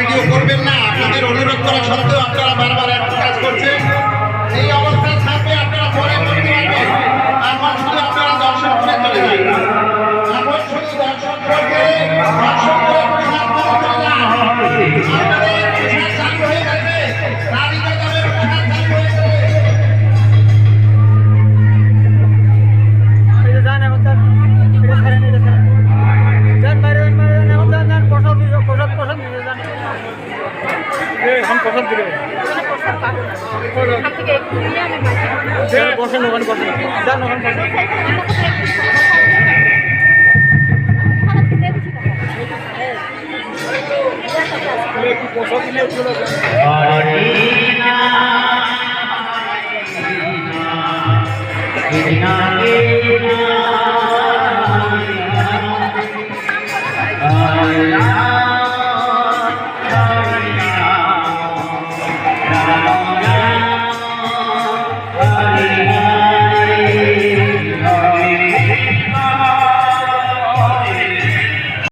Video করবেন না আপনাদের এখন পছন্দ দিলে Yeah.